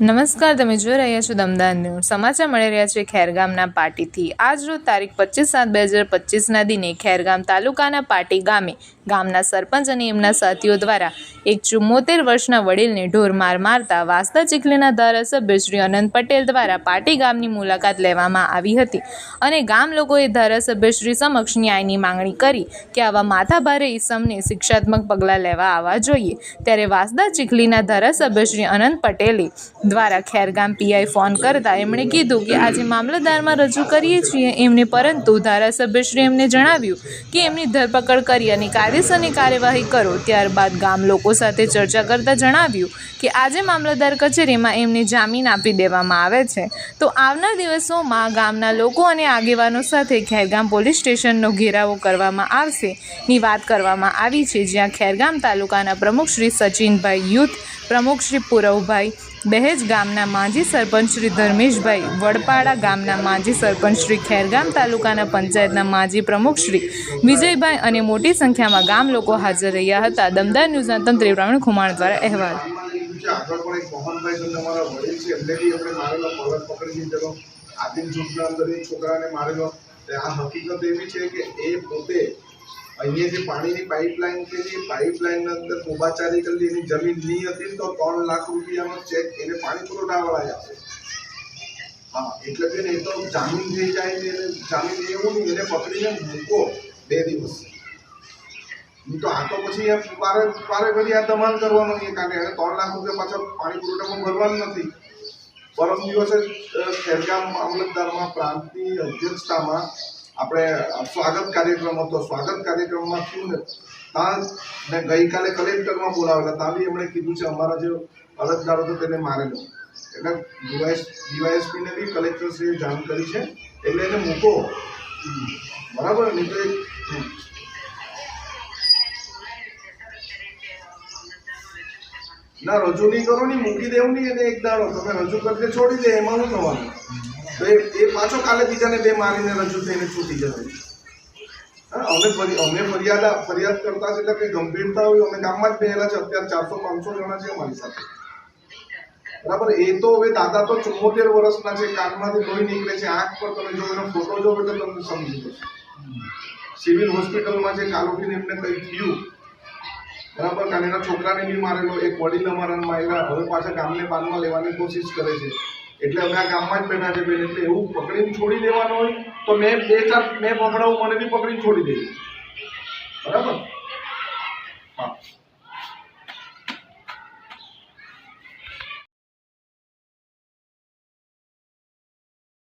નમસ્કાર, તમે જોઈ રહ્યા છો દમદાર ન્યૂઝ. સમાચાર મળી રહ્યા છે ખેરગામના પાટીથી. આજ રોજ તારીખ પચીસ સાત બે હજાર પચીસના દિને ખેરગામ તાલુકાના પાટી ગામે ગામના સરપંચ અને એમના સાથીઓ દ્વારા એક ચુમ્મોતેર વર્ષના વડીલને ઢોર માર મારતા વાસ્તા ચીખલીના ધારાસભ્ય શ્રી અનંત પટેલ દ્વારા પાટી ગામની મુલાકાત લેવામાં આવી હતી અને ગામ લોકોએ ધારાસભ્ય શ્રી સમક્ષ ન્યાયની માંગણી કરી કે આવા માથાભારે ઈસમને શિક્ષાત્મક પગલાં લેવા આવવા જોઈએ. ત્યારે વાસદા ચીખલીના ધારાસભ્ય શ્રી અનંત પટેલે દ્વારા ખેરગામ પીઆઈ ફોન કરતા એમણે કીધું કે આજે મામલતદારમાં રજૂ કરીએ છીએ એમને પરંતુ ધારાસભ્યશ્રી એમને જણાવ્યું કે એમની ધરપકડ કરી અને કાયદેસરની કાર્યવાહી કરો, ત્યારબાદ ગામ લોકો સાથે ચર્ચા કરતાં જણાવ્યું કે આજે મામલતદાર કચેરીમાં એમને જામીન આપી દેવામાં આવે છે. તો આવનાર દિવસોમાં ગામના લોકો અને આગેવાનો સાથે ખેરગામ પોલીસ સ્ટેશનનો ઘેરાવો કરવામાં આવશે. ની વાત કરવામાં આવી છે, જ્યાં ખેરગામ તાલુકાના પ્રમુખ શ્રી સચિનભાઈ યુથ, પ્રમુખ શ્રી પુરવભાઈ બહેજ ગામના માજી સરપંચ શ્રી ધર્મેશભાઈ વડપાડા ગામના માજી સરપંચ શ્રી ખેરગામ તાલુકાના પંચાયતના માજી પ્રમુખ શ્રી વિજયભાઈ અને મોટી સંખ્યામાં ગામ લોકો હાજર રહ્યા હતા. દમદાર ન્યૂઝના તંત્રી પ્રવીણ ખુમાણ દ્વારા અહેવાલ. આદિમ જૂથના અંદર છોકરાને મારેલો આ હકીકત એવી છે કે એ પોતે અહીંયા જે પાણીની પાઇપલાઇન છે એ પાઇપલાઇનની અંદર મોબાચારી કરેલી એની જમીન નહીં હતી તો ત્રણ લાખ રૂપિયાનો ચેક એને પાણી પુરવઠાવાળાએ આપે હા, એટલે કે એ તો જામીન થઈ જાય ને જામીન એવું નહીં, એને પકડીને મૂકો બે દિવસ. નહીં તો આ તો પછી એ વારે વારે ઘડી આ દમાન કરવાનું છે, કારણ કે ત્રણ લાખ રૂપિયા પાછળ પાણી પુરવઠામાં ભરવાનું નથી. પરમ દિવસે ખેરગામ મામલતદારમાં પ્રાંતની અધ્યક્ષતામાં આપણે સ્વાગત કાર્યક્રમ હતો. સ્વાગત કાર્યક્રમમાં થયું ને ત્યાં ને ગઈકાલે કલેક્ટરમાં બોલાવેલા ત્યાં બી એમણે કીધું છે, અમારા જે અરજદાર હતો તેને મારેલો. એટલે ડીવાયસ, ડીવાયએસપીને બી કલેક્ટરશ્રીએ જાણ કરી છે, એટલે એને મૂકો. બરાબર? નહીં તો ના રજૂ નહીં કરો નહીં મૂકી દેવું નહીં એને એક દાડો. તમે રજૂ કરીને છોડી દે એમાં શું થવાનું? તો એ એ પાછો કાલે બીજાને બે મારીને રજૂ થઈને છૂટી જશે. અમે અમે ફરિયાદ ફરિયાદ કરતા છે એટલે કંઈ ગંભીરતા હોય અમે ગામમાં જ બેહેલા છે અત્યારે ચારસો પાંચસો જણા છે અમારી સાથે. બરાબર એ તો હવે દાદા તો ચુમ્મોતેર વર્ષના છે કાનમાંથી લોહી નીકળે છે આંખ પર તમે જો એનો ફોટો જો એટલે તમને સમજી જશો. સિવિલ હોસ્પિટલમાં જે કાલ ઉઠીને એમને કંઈ થયું બરાબર? કારણ એના છોકરાને બી મારેલો, એક વડીલ અમારા માર્યા. હવે પાછા ગામને બાનમાં લેવાની કોશિશ કરે છે. એટલે અમે આ ગામમાં જ બેઠા છે બેન. એટલે એવું પકડીને છોડી દેવાનું હોય તો મેં બે ચાર, મેં પકડાવું મને બી પકડીને છોડી દેવી બરાબર? હા.